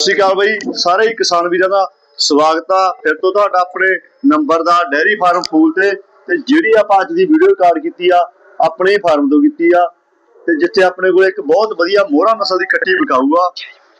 ਸਤਿ ਸ਼੍ਰੀ ਅਕਾਲ ਬਾਈ। ਸਾਰੇ ਹੀ ਕਿਸਾਨ ਵੀਰਾਂ ਦਾ ਸਵਾਗਤ ਆ। ਫਿਰ ਤੋਂ ਤੁਹਾਡਾ ਆਪਣੇ ਨੰਬਰ ਦਾ ਡੈਰੀ ਫਾਰਮ ਫੂਲ ਤੇ ਤੇ ਜਿਹੜੀ ਆਪਾਂ ਅੱਜ ਦੀ ਵੀਡੀਓ ਰਿਕਾਰਡ ਕੀਤੀ ਆ, ਆਪਣੇ ਫਾਰਮ ਤੋਂ ਕੀਤੀ ਆ। ਤੇ ਜਿੱਥੇ ਆਪਣੇ ਕੋਲ ਇੱਕ ਬਹੁਤ ਵਧੀਆ ਮੋਹਰਾ ਨਸਲ ਦੀ ਕੱਟੀ ਵਿਕਾਊ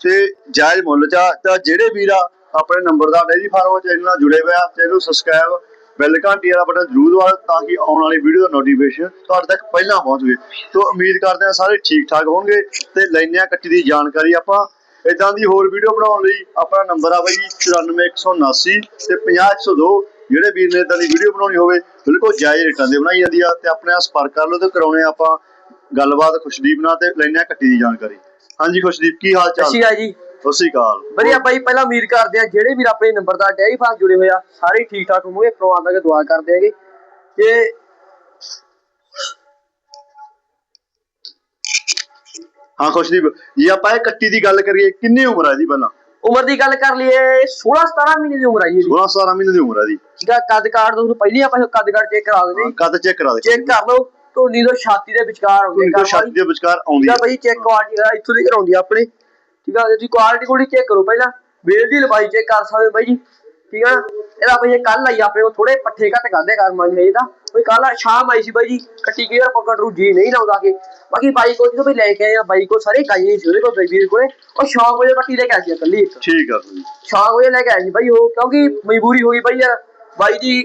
ਤੇ ਜਾਇਜ਼ ਮੁੱਲ ਚ ਆ। ਤਾਂ ਜਿਹੜੇ ਵੀਰ ਆ, ਆਪਣੇ ਨੰਬਰ ਦਾ ਡੈਰੀ ਫਾਰਮ ਚੈਨਲ ਨਾਲ ਜੁੜੇ ਹੋਏ ਆ ਚੈਨਲ ਨੂੰ ਸਬਸਕ੍ਰਾਈਬ ਬੈਲ ਘੰਟੀ ਵਾਲਾ ਬਟਨ ਜ਼ਰੂਰ ਦਬਾਓ ਤਾਂ ਕਿ ਆਉਣ ਵਾਲੀ ਵੀਡੀਓ ਦਾ ਨੋਟੀਫਿਕੇਸ਼ਨ ਤੁਹਾਡੇ ਤੱਕ ਪਹਿਲਾਂ ਪਹੁੰਚ ਜਾਵੇ। ਤੋਂ ਉਮੀਦ ਕਰਦੇ ਆ ਸਾਰੇ ਠੀਕ ਠਾਕ ਹੋਣਗੇ ਤੇ ਲੈਣੇ ਆ ਕੱਟੀ ਦੀ ਜਾਣਕਾਰੀ ਆਪਾਂ। ਇਦਾਂ ਦੀ ਹੋਰ ਵੀਡੀਓ ਬਣਾਉਣ ਲਈ ਆਪਣਾ ਨੰਬਰ ਆ ਬਾਈ 94179 ਤੇ 50102 ਜਿਹੜੇ ਵੀਰ ਨੇ ਇਦਾਂ ਦੀ ਵੀਡੀਓ ਬਣਾਉਣੀ ਹੋਵੇ ਬਿਲਕੁਲ ਜਾਇਜ਼ ਰੇਟਾਂ ਦੇ ਬਣਾਈ ਜਾਂਦੀ ਆ ਤੇ ਆਪਣੇ ਨਾਲ ਸੰਪਰਕ ਕਰ ਲਓ ਤੇ ਕਰਾਉਣੇ ਆਪਾਂ ਗੱਲਬਾਤ ਖੁਸ਼ਦੀਪ ਨਾਲ ਤੇ ਲੈਣੇ ਆ ਕੱਟੀ ਦੀ ਜਾਣਕਾਰੀ। ਹਾਂਜੀ ਖੁਸ਼ਦੀਪ ਕੀ ਹਾਲ ਚਾਲ? ਅੱਛੀ ਆ ਜੀ। ਸਤਿ ਸ਼੍ਰੀ ਅਕਾਲ। ਵਧੀਆ ਬਾਈ ਪਹਿਲਾਂ ਉਮੀਦ ਕਰਦੇ ਆ ਜਿਹੜੇ ਵੀਰ ਆਪਣੇ ਨੰਬਰ ਦਾ ਡੈਰੀ ਫਾਰਮ ਜੁੜੇ ਹੋਏ ਆ ਸਾਰੇ ਠੀਕ ਠਾਕ ਹੋਣਗੇ ਪ੍ਰਵਾਨ ਦਾ ਦੁਆ ਕਰਦੇ ਹੈਗੇ। ਤੇ ਹਾਂ ਖੁਸ਼ਦੀਪ ਜੇ ਆਪਾਂ ਇਹ ਕੱਟੀ ਦੀ ਗੱਲ ਕਰੀਏ ਕਿੰਨੀ ਉਮਰ ਹੈ ਜੀ ਪਹਿਲਾਂ? ਉਮਰ ਦੀ ਗੱਲ ਕਰ ਲਈਏ 16 17 ਮਹੀਨੇ ਦੀ ਉਮਰ ਆ ਜੀ ਇਹਦੀ। 16 17 ਮਹੀਨੇ ਦੀ ਉਮਰ ਹੈ ਜੀ ਠੀਕ ਆ ਕੱਦ ਕਾਠ ਤੋਂ ਪਹਿਲੀ ਆਪਾਂ ਕੱਦ ਕਾਠ ਚੈੱਕ ਕਰਾ ਦਿੰਦੇ ਕੱਦ ਚੈੱਕ ਕਰਾ ਦੇ ਚੈੱਕ ਕਰ ਲਓ ਧੋਨੀ ਤੋਂ ਛਾਤੀ ਦੇ ਵਿਚਕਾਰ ਹੁੰਦੇ ਕੋਈ ਛਾਤੀ ਦੇ ਵਿਚਕਾਰ ਆਉਂਦੀ ਹੈ। ਬਾਈ ਚੈੱਕ ਕੁਆਲਿਟੀ ਦਾ ਇੱਥੋਂ ਦੀ ਕਰਾਉਂਦੀ ਆ ਆਪਣੀ। ਠੀਕ ਆ ਜੀ ਕੁਆਲਿਟੀ ਕੋਲੀ ਚੈੱਕ ਕਰੋ ਪਹਿਲਾਂ। ਵੇਲ ਦੀ ਲੰਬਾਈ ਚੈੱਕ ਕਰ ਸਕਦੇ ਹੋ ਬਾਈ ਜੀ। ਠੀਕ ਆ ਇਹਦਾ ਬਈ ਕੱਲ ਆਈ ਆਪਣੇ ਕੋਲ ਥੋੜੇ ਪੱਠੇ ਘੱਟ ਕਰਦੇ ਕਰ ਮੰਨ ਇਹਦਾ। ਕੋਈ ਕੱਲ ਸ਼ਾਮ ਆਈ ਸੀ ਬਾਈ ਜੀ ਕੱਟੀ ਕੇਅਰ ਪਕੜ ਰੂ ਜੀ ਨਹੀਂ ਲਾਉਂਦਾ ਕੇ ਬਾਕੀ ਬਾਈ ਕੋਲ ਜਦੋਂ ਵੀ ਲੈ ਕੇ ਆਏ ਆ ਬਾਈ ਕੋਲ ਸਾਰੇ ਗਾਈਆਂ ਸੀ ਉਹਦੇ ਕੋਲ ਬਾਈ ਕੋਲੇ। ਉਹ ਸ਼ਾਮ ਵਜੇ ਕੱਟੀ ਲੈ ਕੇ ਆਈ ਸੀ ਇਕੱਲੀ ਇੱਕ। ਠੀਕ ਆ ਜੀ ਸ਼ਾਮ ਵਜੇ ਲੈ ਕੇ ਆਈ ਸੀ ਬਾਈ ਉਹ ਕਿਉਂਕਿ ਮਜਬੂਰੀ ਹੋ ਗਈ ਬਾਈ ਯਾਰ। ਬਾਈ ਦੀ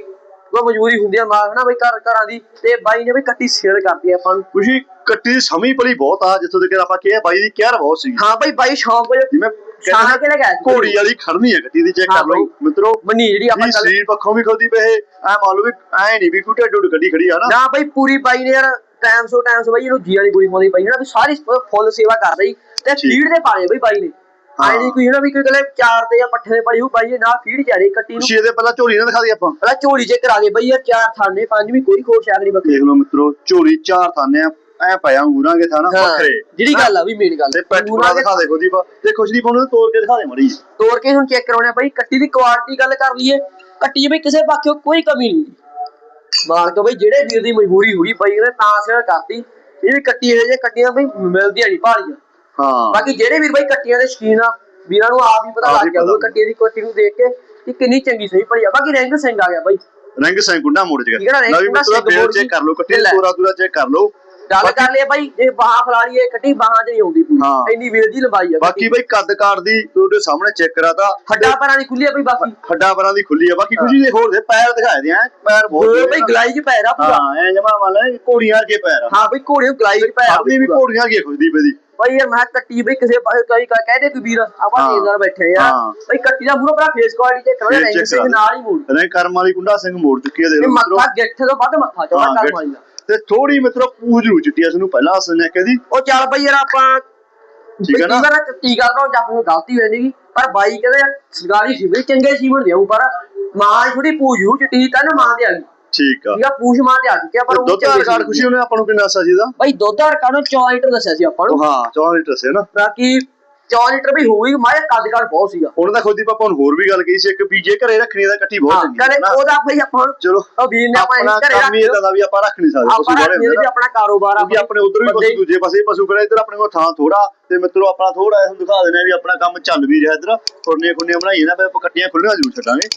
ਉਹ ਮਜਬੂਰੀ ਹੁੰਦੀ ਆ ਮਾਂ ਹਨਾ ਬਈ ਘਰ ਘਰਾਂ ਦੀ। ਤੇ ਬਾਈ ਨੇ ਵੀ ਕੱਟੀ ਸੇਲ ਕਰਤੀ ਆਪਾਂ ਨੂੰ। ਖੁਸ਼ੀ ਕੱਟੀ ਸਮੀ ਭਲੀ ਬਹੁਤ ਆ ਜਿੱਥੋਂ ਤੱਕ ਆਪਾਂ ਕਿਹਾ ਬਾਈ ਦੀ ਕਹਿਰ ਬਹੁਤ ਸੀ। ਹਾਂ ਬਾਈ ਬਾਈ ਸ਼ਾਮ ਵਜੇ ਜਿਵੇਂ ਸੀ ਘੋੜੀ ਵਾਲੀ ਖੜਨੀ ਹੈ ਕੱਟੀ ਦੀ ਚੈੱਕ ਹਾਂ ਕਰ ਲਓ। ਬਾਈ। ਮਿੱਤਰੋ ਮੰਨੀ ਜਿਹੜੀ ਆਪਾਂ ਕੱਲ ਸਰੀਰ ਪੱਖੋਂ ਵੀ ਖੋਦੀ ਪਏ ਐ ਮੰਨ ਲਓ ਵੀ ਐ ਨਹੀਂ ਵੀ ਕੋਈ ਢੱਡ ਢੁੱਡ ਕੱਢੀ ਖੜੀ ਆ ਨਾ। ਨਾ ਬਈ ਪੂਰੀ ਬਾਈ ਨੇ ਯਾਰ ਟਾਈਮ ਸੋ ਟਾਈਮ ਸੋ ਬਾਈ ਇਹਨੂੰ ਜੀ ਵਾਲੀ ਗੋਲੀ ਪਾਉਂਦੀ ਬਾਈ ਨਾ ਵੀ ਸਾਰੀ ਫੁੱਲ ਸੇਵਾ ਕਰ ਰਹੀ। ਤੇ। ਫੀਡ ਦੇ ਪਾਏ ਬਈ ਬਾਈ ਨੇ। ਹਾਂ। ਆਈ ਨਹੀਂ ਕੋਈ ਨਾ ਵੀ ਕੋਈ ਕਲੇ ਚਾਰ ਤੇ ਜਾਂ ਪੱਠੇ ਦੇ ਪਾਈ ਉਹ ਬਾਈ ਨੇ ਨਾ ਫੀਡ ਜਾ ਰਹੀ ਕੱਟੀ ਨੂੰ। ਖੁਸ਼ੀ ਇਹਦੇ ਪਹਿਲਾਂ ਝੋਲੀ ਨਾ ਦਿਖਾ ਦੀ ਆਪਾਂ। ਪਹਿਲਾਂ ਝੋਲੀ ਚ ਕਰਾ ਦੇ ਬਈ ਯਾਰ ਚਾਰ ਥਾਨੇ ਪੰਜ ਵੀ ਕੋਈ ਖੋਸ਼ ਆਗਰੀ ਬੱਕਰੀ। ਦੇਖ ਲਓ ਮਿੱਤਰੋ ਝੋਲੀ ਚਾਰ ਥਾਨੇ ਆ ਐ ਪਿਆ ਕੇ ਥਾਣਾ ਵੱਖਰੇ। ਜਿਹੜੀ ਗੱਲ ਆ ਵੀ ਮੇਨ ਗੱਲ। ਤੇ ਪੈਟ ਪੂਰਾ ਦਿਖਾ ਦੇ ਖੋਦੀ ਪਾ। ਤੇ ਖੁਸ਼ਦੀਪ ਉਹਨੂੰ ਤੋੜ ਕੇ ਦਿਖਾ ਦੇ ਮੜੀ ਤੋੜ ਕੇ ਹੁਣ ਚੈੱਕ ਕਰਾਉਣਾ ਬਾਈ ਕੱਟੀ ਦੀ ਕੁਆਲਿਟੀ ਗੱਲ ਕਰ ਲਈਏ। ਕੱਟੀ ਬਈ ਕਿਸੇ ਪਾਸਿਓਂ ਕੋਈ ਕਮੀ ਨਹੀਂ। ਮਾਲਕ ਬਈ ਜਿਹੜੇ ਵੀਰ ਦੀ ਮਜਬੂਰੀ ਹੋਈ ਬਾਈ ਨੇ ਤਾਂ ਸੇਲ ਕਰਤੀ। ਇਹ ਵੀ ਕੱਟੀ ਇਹ ਜੇ ਕੱਟੀਆਂ ਬਈ ਮਿਲਦੀਆਂ ਨਹੀਂ ਭਾਲੀਆਂ। ਹਾਂ। ਬਾਕੀ ਜਿਹੜੇ ਵੀਰ ਬਾਈ ਕੱਟੀਆਂ ਦੇ ਸ਼ਕੀਨ ਆ ਵੀਰਾਂ ਨੂੰ ਆਪ ਹੀ ਪਤਾ ਆਪ ਹੀ ਲੱਗ ਪਤਾ। ਕੱਟੀ ਦੀ ਕੋਟੀ ਨੂੰ ਦੇਖ ਕੇ ਕਿ ਕਿੰਨੀ ਚੰਗੀ ਸਹੀ ਭਈ ਆ। ਬਾਕੀ ਰੈਂਕ ਸਿੰਘ ਆ ਗਿਆ ਬਾਈ। ਰੰਗ ਸਿੰਘ ਗੁੰਡਾ ਮੋੜ ਚ ਠੀਕ ਹੈ ਨਾ, ਰੰਗ ਨਵੀਂ ਗੁੰਡਾ ਮਿੱਤਰੋ ਸਿੰਘ ਬੇਲ ਮੋੜ ਚੈੱਕ ਕਰ ਲਓ ਕੱਟੀ ਲੈ। ਤੋਰਾ ਤੁਰਾ ਚੈੱਕ ਕਰ ਲਓ। ਗੱਲ ਕਰ ਲਈਏ ਬਾਈ ਜੇ ਬਾਹਾਂ ਫਲਾ ਲਈਏ ਕੱਟੀ ਬਾਹਾਂ 'ਚ ਨਹੀਂ ਆਉਂਦੀ। ਪੂਰੀ। ਇੰਨੀ ਵੇਲ ਦੀ ਲੰਬਾਈ ਆ ਬਾਕੀ ਬਈ ਕੱਦ ਕਾਠ ਦੀ ਤੁਹਾਡੇ ਸਾਹਮਣੇ ਚੈੱਕ ਕਰਾਤਾ। ਹੱਡਾਂ ਪਰਾਂ ਦੀ ਖੁੱਲੀ ਆ ਬਈ ਬਾਕੀ। ਹੱਡਾਂ ਪਰਾਂ ਦੀ ਖੁੱਲੀ ਆ। ਬਾਕੀ ਖੁਸ਼ੀ ਦੇ ਹੋਰ ਦੇ ਪੈਰ ਦਿਖਾਏ ਦੇ ਆ ਪੈਰ ਬਹੁਤ ਹੋਰ ਬਈ। ਗਲਾਈ 'ਚ ਪੈਰ ਆ ਪੂਰਾ। ਹਾਂ ਐ ਜਮਾ ਮੰਨ ਘੋੜੀਆਂ ਅੱਗੇ ਪੈਰ ਆ। ਹਾਂ ਬਈ ਘੋੜੇ ਨੂੰ ਗਲਾਈ 'ਚ ਪੈਰ ਆ ਆਪਣੀ ਵੀ ਪੂਰਾ। ਘੋੜੀਆਂ ਅੱਗੇ ਖੁਸ਼ਦੀ ਬਈ ਯਾਰ ਮੈਂ ਕੱਟੀ ਬਈ ਕਿਸੇ ਪਾਸੇ ਕਈ ਕਹਦੇ ਕੋਈ ਵੀਰ ਆਪਾਂ। ਨੇਜ਼ਾਰ ਬੈਠੇ ਆ। ਬਈ ਕੱਟੀ ਦਾ ਮੂਹਰੋਂ ਬੜਾ ਫੇਸ ਕੁਆਲਿਟੀ ਚੈੱਕ ਕਰੋ ਰੈਂਕ ਸਿੰਘ ਕਰਾ ਨਾਲ ਹੀ ਮੂਡ ਰੈਂ ਕਰਮ ਵਾਲੀ ਕੁੰਡਾ ਸਿੰਘ ਮੋੜ ਚੁੱਕੀ ਆ ਦੇ ਇਹ ਲੋ ਮੱਥਾ ਗਿੱਠ ਤੋਂ ਵੱਧ ਮੱਥਾ ਚੌੜਾ ਹਾਂ, ਕਰ ਗਿੱਠ। ਮਾਰੀ ਦਾ ਤੇ ਥੋੜੀ ਮਿੱਤਰੋ ਪੂਜ ਰੂ ਚਿੱਟੀ ਆ ਸਾਨੂੰ ਪਹਿਲਾਂ ਹੱਸਨੇ ਕਹਦੀ ਉਹ ਚੱਲ ਬਈ ਯਾਰ ਆਪਾਂ ਠੀਕ ਹੈ ਨਾ? ਨਾ ਟੀਕਾ ਕਰਾਉਣ ਜਾਂ ਕੋਈ ਗਲਤੀ ਹੋਈ ਨਹੀਂਗੀ ਪਰ ਬਾਈ ਕਹਿੰਦੇ ਸਰਕਾਰੀ ਸੀ ਬਈ ਚੰਗੇ ਸੀਮਨ ਦੇਉ ਪਰ ਮਾਂ ਥੋੜੀ ਪੂਜੂ ਚ ਟੀਕਾ ਨਾ ਮਾਂ ਤੇ ਆ ਗਈ। ਠੀਕ ਆ। ਠੀਕ ਆ ਪੂਛ ਮਾਂ ਤੇ ਆ ਗਈ ਪਰ ਉਹ ਦੁੱਧ ਦਾ ਰਿਕਾਰਡ ਖੁਸ਼ੀ ਉਹਨੇ ਆਪਾਂ ਨੂੰ ਕਿੰਨਾ ਦੱਸਿਆ ਸੀ ਦਾ ਬਾਈ ਦੁੱਧ ਦਾ ਰਿਕਾਰਡ 4 ਲੀਟਰ ਦੱਸਿਆ ਸੀ ਆਪਾਂ ਨੂੰ। ਹਾਂ 14 ਲੀਟਰ ਸੀ ਨਾ। ਬਾਕੀ 4 ਲੀਟਰ ਵੀ ਹੋਈ ਮਾਇਆ ਕੱਦ ਕੱਦ ਬਹੁਤ ਸੀਗਾ। ਉਹਨਾਂ ਦਾ ਖੁਦ ਹੀ ਪਾਪਾ ਨੂੰ ਹੋਰ ਵੀ ਗੱਲ ਕਹੀ ਸੀ ਇੱਕ ਵੀ ਜੇ ਘਰੇ ਰੱਖਣੀ ਦਾ ਕੱਟੀ ਬਹੁਤ ਹਾਂ ਚੰਗੀ ਕਹਿੰਦੇ ਨਾ। ਉਹਦਾ ਬਈ ਆਪਾਂ ਨੂੰ ਚਲੋ ਉਹ ਵੀਰ ਨੇ ਆਪਾਂ ਆਪਣਾ ਘਰੇ ਕੰਮ ਹੀ ਇਦਾਂ ਦਾ ਵੀ ਆਪਾਂ ਰੱਖ ਨਹੀਂ ਸਕਦੇ ਆਪਾਂ ਬਾਰੇ ਰੱਖਦੇ ਆਪਣਾ ਕਾਰੋਬਾਰ ਕਿਉਂਕਿ ਆਪਣੇ ਉਧਰ ਵੀ ਪਸ਼ੂ ਦੂਜੇ ਪਾਸੇ ਵੀ ਪਸ਼ੂ ਕਰੇ ਇੱਧਰ ਆਪਣੇ ਕੋਲ ਥਾਂ ਥੋੜਾ ਤੇ ਮਿੱਤਰੋ ਆਪਣਾ ਥੋੜਾ ਇਹਨੂੰ ਦਿਖਾ ਦੇਣਾ ਵੀ ਆਪਣਾ ਕੰਮ ਚੱਲ ਵੀ ਰਿਹਾ ਇੱਧਰ। ਖੁਰਨੀਆਂ ਖੁਰਨੀਆਂ ਬਣਾਈਏ ਨਾ ਫਿਰ ਕੱਟੀਆਂ ਖੁੱਲੀਆਂ ਜ਼ਰੂਰ ਛੱਡਾਂਗੇ।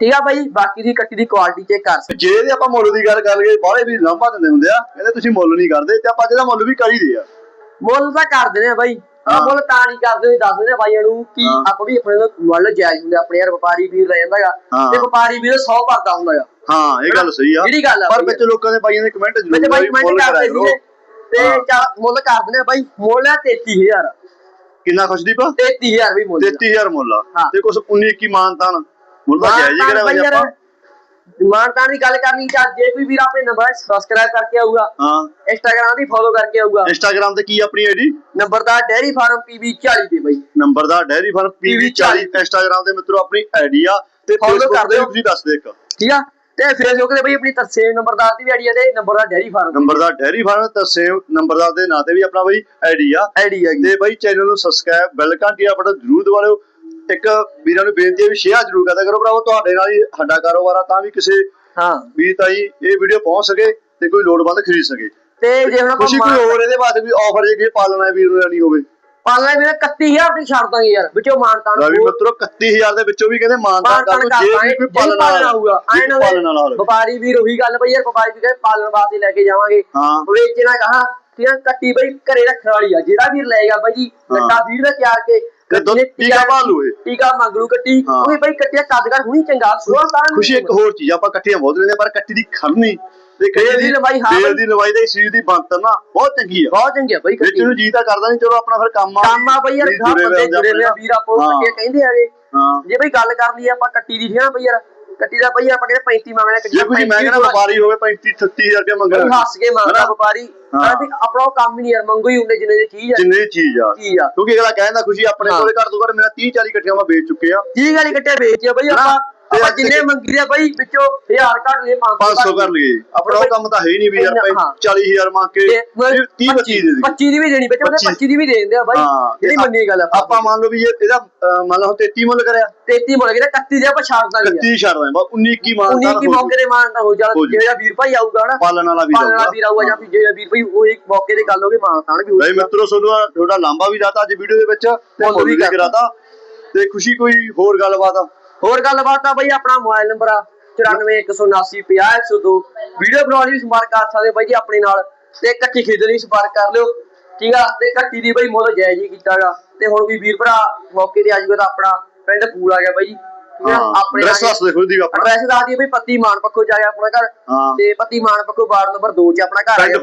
ਠੀਕ ਆ ਬਾਈ ਬਾਕੀ ਦੀ ਕੱਟੀ ਦੀ ਕੁਆਲਿਟੀ ਚੈੱਕ ਕਰ ਸਕਦੇ। ਜੇ ਇਹਦੇ ਆਪਾਂ ਮੁੱਲ ਦੀ ਗੱਲ ਕਰ ਲਈਏ ਬਾਹਲੇ ਵੀ ਲੰਬਾ ਦਿੰਦੇ ਹੁੰਦੇ ਆ ਕਹਿੰਦੇ ਤੁਸੀਂ ਮੁੱਲ ਨਹੀਂ ਕਰਦੇ ਤੇ ਆਪਾਂ ਜਿਹਦਾ ਮੁੱਲ ਵੀ ਕਰੀਦੇ ਆ। ਮੁੱਲ ਤਾਂ ਕਰ ਦਿੰਦੇ ਆ ਬਾਈ। ਆ ਹਾਂ। ਮੁੱਲ ਤਾਂ ਨਹੀਂ ਕਰਦੇ ਹੋਏ ਦੱਸ ਦਿੰਦੇ ਆ ਬਾਈਆਂ ਨੂੰ ਕਿ। ਆਪਾਂ ਵੀ ਆਪਣੇ ਮੁੱਲ ਜਾਇਜ਼ ਹੁੰਦੇ ਆਪਣੇ ਯਾਰ ਵਪਾਰੀ ਵੀਰ ਲੈ ਜਾਂਦਾਗਾ। ਤੇ ਵਪਾਰੀ ਵੀਰ 100 ਭਰਦਾ ਹੁੰਦਾਗਾ ਹਾਂ ਇਹ ਗੱਲ ਸਹੀ ਆ ਜਿਹੜੀ ਗੱਲ ਆ ਪਰ। ਵਿੱਚ ਲੋਕਾਂ ਦੇ ਬਾਈਆਂ ਦੇ ਕਮੈਂਟ ਜ਼ਰੂਰ ਵਿੱਚ ਮੁੱਲ ਕਮੈਂਟ ਕਰਦੇ। ਸੀਗੇ ਤੇ। ਚੱਲ ਮੁੱਲ ਕਰ ਦਿੰਦੇ ਬਾਈ ਮੁੱਲ ਹੈ 33000 ਕਿੰਨਾ ਖੁਸ਼ਦੀਪ 33000 ਵੀ ਮੁੱਲ 33000 ਮੁੱਲ। ਤੇ ਕੁਛ 19 21 ਮਾਨਤਾਨ ਮੁੱਲ ਤਾਂ ਜਾਇਜ਼ ਹੀ ਕਰਿਆ ਆਪਾਂ ਮਾਨਤਾਨ ਦੀ ਗੱਲ ਕਰਨੀ ਚਾਹ ਜੇ ਕੋਈ ਵੀਰ ਆਪਣੇ ਨੰਬਰ ਸਬਸਕ੍ਰਾਈਬ ਕਰਕੇ ਆਊਗਾ ਹਾਂ। ਇੰਸਟਾਗ੍ਰਾਮ ਦੀ ਫੋਲੋ ਕਰਕੇ ਆਊਗਾ। ਇੰਸਟਾਗ੍ਰਾਮ ਤੇ ਕੀ ਆਪਣੀ ਆਈਡੀ ਨੰਬਰ ਦਾ ਡੈਰੀ ਫਾਰਮ ਪੀਵੀ 40 ਤੇ ਬਾਈ। ਨੰਬਰ ਦਾ ਡੈਰੀ ਫਾਰਮ PV40 ਇੰਸਟਾਗ੍ਰਾਮ ਤੇ ਮਿੱਤਰੋ ਆਪਣੀ ਆਈਡੀ ਆ ਤੇ Facebook ਕਰ ਤੇ ਦਿਓ। ਤੁਸੀਂ ਦੱਸ ਦੇ ਇੱਕ। ਠੀਕ ਆ? ਤੇ ਫੇਸਬੁੱਕ ਤੇ ਬਾਈ ਆਪਣੀ ਤਰਸੇਮ ਨੰਬਰਦਾਰ ਦੀ ਵੀ ਆਈਡੀ ਆ ਤੇ ਨੰਬਰ ਦਾ ਡੈਰੀ ਫਾਰਮ ਨੰਬਰ ਦਾ ਡੈਰੀ ਫਾਰਮ ਤੇ ਸੇਮ ਨੰਬਰ ਦਾ ਦੇ ਨਾਂ ਤੇ ਵੀ ਆਪਣਾ ਬਈ ਆਈਡੀ ਆ। ਆਈਡੀ ਆ ਤੇ ਬਈ ਚੈਨਲ ਨੂੰ ਸਬਸਕ੍ਰਾਈਬ ਬੈਲ ਘੰਟੀ ਆ ਬਟਨ ਜ਼ਰੂਰ ਦਬਾ ਲਿਓ। ਇੱਕ ਵੀਰਾਂ ਨੂੰ ਬੇਨਤੀ ਹੈ ਵੀ ਸ਼ੇਅਰ ਜ਼ਰੂਰ ਕਰਦਾ ਕਰੋ ਭਰਾਵੋ ਤੁਹਾਡੇ ਨਾਲ ਹੀ ਸਾਡਾ ਕਾਰੋਬਾਰ ਆ ਤਾਂ ਵੀ ਕਿਸੇ ਹਾਂ। ਵੀਰ ਤਾਈ ਇਹ ਵੀਡੀਓ ਪਹੁੰਚ ਸਕੇ ਤੇ ਕੋਈ ਲੋੜਵੰਦ ਖਰੀਦ ਸਕੇ। ਤੇ ਜੇ ਹੁਣ ਕੋਈ ਮਾਨ- ਹੋਰ ਇਹਦੇ ਵਾਸਤੇ ਵੀ ਆਫਰ ਜੇ ਕਿਸੇ ਪਾਲਣਾ ਵੀਰ ਨੂੰ ਲੈਣੀ ਹੋਵੇ। ਪਾਲਣਾ ਵੀਰੇ 31000 ਦੀ ਛੱਡ ਦਾਂਗੇ ਯਾਰ ਵਿੱਚੋਂ ਮਾਨਤਾਨ ਵੀ ਮਿੱਤਰੋ 31000 ਦੇ ਵਿੱਚੋਂ ਵੀ ਕਹਿੰਦੇ ਮਾਨਤਾ ਕਰ ਮਾਨਤਾਨ ਦੋ ਜੇ ਵੀ ਕੋਈ ਪਾਲਣ ਕੋਈ ਪਾਲਣ ਹੋਵੇ। ਵਪਾਰੀ ਵੀਰ ਉਹੀ ਗੱਲ ਬਈ ਯਾਰ ਵਪਾਰੀ ਵੀ ਕਹਿੰਦੇ ਪਾਲਣ ਵਾਸਤੇ ਲੈ ਕੇ ਜਾਵਾਂਗੇ। ਵੇਚਣਾ ਕਹਾ ਹੈ ਕੱਟੀ ਬਈ ਘਰੇ ਰੱਖਣ ਵਾਲੀ ਆ ਜਿਹੜਾ ਵੀਰ ਲਏਗਾ ਬਾਈ ਜੀ। ਕੱਟਾ ਵੀਰ ਦਾ ਤਿਆਰ ਕੇ ਤੇ ਦੁੱਧ ਨੇ ਟੀਕਾ ਭਾਲੂ ਇਹ। ਟੀਕਾ ਮੰਗ ਲੂ ਕੱਟੀ ਹਾਂ। ਉਹ ਬਈ ਕੱਟਿਆ ਕੱਦਗਰ ਹੁਣੀ ਚੰਗਾ ਸੋਹਣਾ ਖੁਸ਼ੀ ਇੱਕ ਹੋਰ ਚੀਜ਼ ਆ, ਆਪਾਂ ਕੱਟੀਆਂ ਬਹੁਤ ਲੈਂਦੇ ਆ, ਪਰ ਕੱਟੀ ਦੀ ਖੜਨੀ ਤੇ ਕਈ ਦੀ ਲੰਬਾਈ, ਹਾਂ ਬਈ। ਦੀ ਲੰਬਾਈ ਦਾ ਸਰੀਰ ਦੀ ਬਣਤਰ ਨਾ ਬਹੁਤ ਚੰਗੀ ਆ। ਬਹੁਤ ਚੰਗੀ ਆ ਬਈ ਵਿੱਚ ਕੱਟੀ। ਨੂੰ ਜੀ ਤਾਂ ਕਰਦਾ ਨਹੀਂ ਚਲੋ ਆਪਣਾ ਫਿਰ ਕੰਮ ਆ। ਕੰਮ ਆ ਬਈ ਯਾਰ ਵੀ ਜੁੜੇ ਹੋਏ ਬੰਦੇ ਜੁੜੇ ਨੇ ਆਪਣੇ ਵੀਰ ਆਪੋ ਹਾਂ। ਕਹਿੰਦੇ ਆਗੇ ਹਾਂ। ਜੇ ਬਈ ਗੱਲ ਕਰ ਲਈ ਆਪਾਂ ਕੱਟੀ ਦੀ ਠੀਕ ਆ ਬਈ ਯਾਰ? ਕੱਟੀ ਦਾ ਬਈ ਆਪਾਂ ਕਹਿੰਦੇ 35 ਮੰਗਣਾ ਜੇ ਕੋਈ ਮੈਂ ਕਹਿੰਦਾ ਵਪਾਰੀ ਹੋਵੇ 35 36000 ਰੁਪਏ ਮੰਗਣਾ। ਹੱਸ ਕੇ ਮੰਗਦਾ? ਵਪਾਰੀ। ਹਾਂ। ਕਹਿੰਦੇ ਆਪਣਾ ਉਹ ਕੰਮ ਨਹੀਂ ਯਾਰ ਮੰਗੋ ਹੀ ਹੁੰਦੇ ਜਿੰਨੇ ਦੀ ਚੀਜ਼ ਆ। ਜਿੰਨੇ ਦੀ ਚੀਜ਼ ਆ। ਕਿਉਂਕਿ ਅਗਲਾ ਕਹਿੰਦਾ ਖੁਸ਼ੀ ਆਪਣੇ। ਕੋਲੇ ਘੱਟ ਤੋਂ ਘੱਟ ਮੇਰਾ 30 40 ਕੱਟੀਆਂ ਮੈਂ ਵੇਚ ਚੁੱਕੇ ਆ ਠੀਕ ਵਾਲੀ ਕੱਟਿਆ ਵੇਚਿਆ ਬਈ ਹਨਾ? ਆਪਾਂ। ਆਪਾਂ ਜਿੰਨੇ ਮੰਗੀ ਦੇ ਬਈ ਵਿੱਚੋਂ 1000 ਘੱਟ ਲਏ 500 ਕਰ ਲਈਏ। ਆਪਣਾ ਉਹ ਕੰਮ ਤਾਂ ਹੈ ਹੀ ਨਹੀਂ ਵੀ ਯਾਰ ਹਾਂ। 40000 ਮੰਗ ਕੇ 30 25 ਦੇ ਦੇ 25 ਦੀ ਵੀ ਦੇਣੀ ਬੱਚੇ ਉਹਨੇ 25 ਦੀ ਵੀ ਦੇ ਦਿੰਦੇ ਆ ਬਾਈ। ਜਿਹੜੀ ਮੰਨੀ ਗੱਲ ਆ। ਆਪਾਂ ਮੰਨ ਲਓ ਵੀ ਇਹ ਇਹਦਾ ਅਹ, ਮੰਨ ਲਓ 33 ਮੁੱਲ ਕਰਿਆ। 33 ਮੁੱਲ ਗਿਆ 31 ਦੇ ਆਪਾਂ ਛੱਡ ਦਾਂਗੇ 31 ਛੱਡ ਦਾਂ ਬਾ 19 ਕੀ ਮਾਨ 19 ਕੀ ਮੌਕੇ ਦੇ ਹੋ ਜਾ ਹੋ ਜਾਊ। ਜਿਹੜਾ ਵੀਰ ਭਾਈ ਆਊਗਾ ਨਾ ਪਾਲਣ ਵਾਲਾ ਵੀ ਪਾਲਣਾ ਵੀਰ ਆਊਗਾ ਜਾਂ ਫਿਰ ਜਿਹੜਾ ਵੀਰ ਭਾਈ ਉਹ ਇੱਕ ਮੌਕੇ ਤੇ ਗੱਲ ਹੋ ਗਈ ਮਾਨ ਤਾਂ ਵੀ ਨਹੀਂ ਮਿੱਤਰੋ ਤੁਹਾਨੂੰ ਥੋੜਾ ਲਾਂਬਾ ਵੀ ਜਾਤਾ ਅੱਜ ਵੀਡੀਓ ਦੇ ਵਿੱਚ ਤੇ ਮੁੱਲ ਮੁੱਲ ਵੀ ਵੀ ਕਰਤਾ। ਕਰਾਤਾ। ਤੇ ਖੁਸ਼ੀ ਕੋਈ ਹੋਰ ਗੱਲਬਾਤ ਆ? ਹੋਰ ਗੱਲਬਾਤ ਆ ਬਈ ਆਪਣਾ ਮੋਬਾਈਲ ਨੰਬਰ ਆ 9417850102 ਵੀਡੀਓ ਬਣਾਉਣ ਲਈ ਸੰਪਰਕ ਕਰ ਸਕਦੇ ਬਾਈ ਜੀ ਆਪਣੇ ਨਾਲ ਤੇ ਕੱਟੀ ਖਰੀਦਣ ਲਈ ਸੰਪਰਕ ਕਰ ਲਿਓ। ਠੀਕ ਆ? ਤੇ ਕੱਟੀ ਦੀ ਬਈ ਮੁੱਲ ਜਾਇਜ਼ ਹੀ ਕੀਤਾਗਾ। ਤੇ ਹੁਣ ਵੀ ਵੀਰ ਭਰਾ ਮੌਕੇ ਤੇ ਆ ਜਾਊਗਾ ਤਾਂ ਆਪਣਾ ਪਿੰਡ ਫੂਲ ਆ ਗਿਆ ਬਾਈ। ਜੀ ਆਪਣੇ ਡਰੈਸ ਵਾਸਤੇ ਦੇਖੋ ਦੀ ਆਪਣਾ। ਐਡਰੈਸ ਦੱਸ ਦਈਏ ਬਈ ਪੱਤੀ ਮਾਨ ਪੱਖੋ ਜਾ ਗਿਆ ਆਪਣਾ ਘਰ। ਤੇ ਪੱਤੀ ਮਾਨ ਪੱਖੋ ਵਾਰਡ ਨੰਬਰ 2 ਚ ਆਪਣਾ ਘਰ ਆ ਗਿਆ।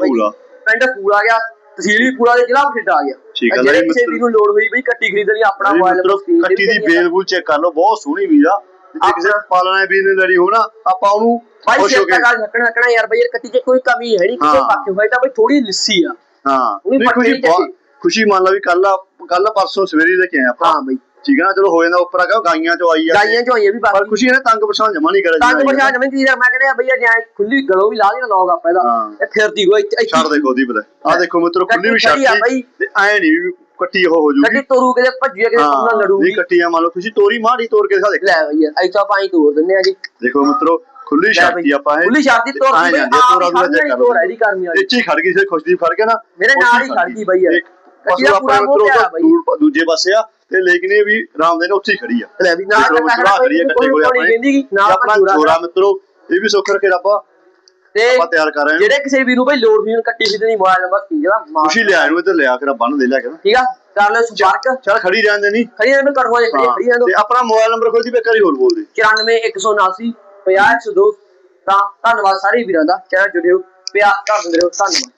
ਪਿੰਡ ਫੂਲ ਆ। ਗਿਆ। ਤਹਿਸੀਲ ਵੀ ਫੂਲਾ ਦੇ ਜ਼ਿਲ੍ਹਾ ਬਠਿੰਡਾ ਆ ਗਿਆ। ਠੀਕ ਆ, ਜਿਹੜੇ ਕਿਸੇ ਮਿੱਤਰ- ਵੀ ਨੂੰ ਲੋੜ ਹੋਈ ਬਈ ਕੱਟੀ ਖਰੀਦਣੀ ਆਪਣਾ ਮੋਬਾਈਲ ਨੰਬਰ ਤੇ ਕੱਟੀ ਦੀ ਬੇਲ ਬੂਲ ਚੈੱਕ ਕਰ ਲਓ ਬਹੁਤ ਸੋਹਣੀ ਵੀਰ ਆ। ਤੇ ਜੇ ਕਿਸੇ ਪਾਲਣਾ ਵੀਰ ਨੇ ਲੜੀ ਹੋ ਨਾ ਆਪਾਂ ਉਹਨੂੰ ਭਾਈ ਖੁਸ਼ ਹੋ ਤੱਕ ਝੱਕਣਾ ਝੱਕਣਾ ਯਾਰ ਬਈ ਯਾਰ ਕੱਟੀ 'ਚ ਕੋਈ ਕਮੀ ਹੈ ਨਹੀਂ ਕਿਸੇ ਹਾਂ। ਪਾਸੇ ਹੋਏ ਤਾਂ ਬਈ ਥੋੜੀ ਲਿੱਸੀ ਆ। ਹਾਂ ਉਹਦੀ ਖੁਸ਼ੀ ਪੱਟੀ ਚੱਕੀ। ਬਹੁਤ ਖੁਸ਼ੀ ਮੰਨ ਲਾ ਵੀ ਕੱਲ ਕੱਲ ਪਰਸੋਂ ਸਵੇਰੇ ਲੈ ਕੇ ਆਏ ਆਪਾਂ। ਹਾਂ ਬਈ। ਠੀਕ ਨਾ ਚਲੋ ਹੋ ਜਾਂਦਾ ਉੱਪਰ ਆ ਗਿਆ ਗਾਈਆਂ ਚੋਂ ਆਈ ਆ ਗਾਈਆਂ ਚ ਹੋਈਆਂ ਵੀ ਪਰ ਬਾਕੀ। ਖੁਸ਼ੀ ਨੇ ਤੰਗ ਪਰੇਸ਼ਾਨ ਜਮਾ ਨਹੀਂ ਕਰਿਆ ਤੰਗ ਪਛਾਣ ਜਵੇਂ ਕੀ ਮੈਂ ਕਹਿੰਦਾ ਬਈ ਜਾਂ ਖੁੱਲੀ ਗਲੋ ਵੀ ਲਾ ਦੇਣਾ ਲੋਗ ਆਪਾਂ ਇਹਦਾ। ਹਾਂ। ਇਹ ਫਿਰਦੀ ਹੋਈ ਇੱਥੇ ਛੱਡ ਦੇ ਗੋਦੀ ਬਲੇ ਆ ਦੇਖੋ ਮਿੱਤਰੋ ਖੁੱਲੀ ਵੀ ਆ ਛੱਡ ਬਾਈ। ਤੇ ਐ ਨਹੀਂ ਵੀ ਕੱਟੀ ਉਹ ਹੋ ਕੱਟੀ ਜੂਗੀ ਤੋਰੂ ਕਿਤੇ ਭੱਜੀ ਕਿਤੇ ਹਾਂ ਲੜੂਗੀ ਨਹੀਂ ਕੱਟੀਆਂ ਮੰਨ ਲਓ ਖੁਸ਼ੀ ਤੋਰੀ ਮਾੜੀ ਤੋੜ ਕੇ ਦਿਖਾ ਦੇ। ਲੈ ਇੱਥੋਂ ਆਪਾਂ ਹੀ ਤੋਰ ਦਿੰਨੇ ਆ ਜੀ। ਦੇਖੋ ਮਿੱਤਰੋ ਖੁੱਲੀ ਛੱਡਤੀ ਆਪਾਂ ਇਹ ਖੁੱਲੀ ਛੱਡਤੀ ਤੋਰ ਐਂ ਬਈ ਜਾਂਦੀ ਆ, ਤੋਰਾ ਸਾਹਮਣੇ ਚੈੱਕ ਤੋਰ ਹੈ ਦੀ ਕਰਮੀ ਵਾਲੀ। ਹੀ ਖੜ ਗਈ ਸੀ ਖੁਸ਼ਦੀਪ ਫੜ ਕੇ ਨਾ ਮੇਰੇ ਨਾਲ ਹੀ ਖੜ ਗਈ। ਬਈ ਯਾਰ। ਇੱਕ ਕੱਟੀ ਪਸ਼ੂ ਦਾ ਆਪਣੇ ਪੂਰਾ ਮੋਹ ਮਿੱਤਰੋ ਪਿਆਰਾ ਬਈ। ਦੂਰ- ਦੂਜੇ ਪਾਸੇ ਆ ਤੇ ਲੇਕਿਨ ਇਹ ਵੀ ਰਾਮ ਦੇ ਨੇ ਉੱਥੇ ਹੀ ਖੜੀ ਆ। ਲੈ ਵੀ ਨਾਲ ਦੇਖੋ ਕੱਟਾ ਮਿੱਤਰੋ, ਆਹ ਖੜੀ ਆ ਕੱਟੇ ਕੋਲੇ ਆਪਣੇ ਕਹਿੰਦੀ ਕਿ ਇਹ। ਨਾਲ ਆਪਣਾ ਜੋੜਾ ਮਿੱਤਰੋ ਇਹ ਵੀ ਸੁੱਖ ਰੱਖੇ ਰੱਬਾ। ਤੇ ਆਪਾਂ ਤਿਆਰ ਕਰ ਰਹੇ ਹਾਂ। ਜਿਹੜੇ ਕਿਸੇ ਵੀਰ ਨੂੰ ਬਈ ਲੋੜ ਨਹੀਂ ਕੱਟੀ ਸਿੱਧੀ ਮੋਬਾਈਲ ਨੰਬਰ ਕੀ ਜਿਹੜਾ ਮਾਰ ਖੁਸ਼ੀ ਲਿਆ ਇਹਨੂੰ ਇੱਧਰ ਲਿਆ ਕੇ ਬੰਨ ਦੇ ਲਿਆ ਕੇ ਨਾ। ਠੀਕ ਆ? ਕਰ ਲੈ ਸੰਪਰਕ। ਚੱਲ ਖੜੀ ਰਹਿਣ ਦੇ ਨਹੀਂ ਖੜੀ ਰਹਿਣ ਕਰਵਾ ਜੇ ਖੜੀ ਖੜੀ ਰਹਿਣ ਤੇ ਆਪਣਾ ਮੋਬਾਈਲ ਨੰਬਰ ਖੋਲ ਦੀ ਬੇਕਾਰੀ ਹੋਰ ਬੋਲ ਦੇ। 94179 50102 ਤਾਂ ਧੰਨਵਾਦ ਸਾਰੇ ਵੀਰਾਂ ਦਾ। ਚੈਨਲ ਜੁੜਿਓ ਪਿਆਰ ਕਰ ਦਿੰਦੇ ਰਹੋ ਧੰਨਵਾਦ।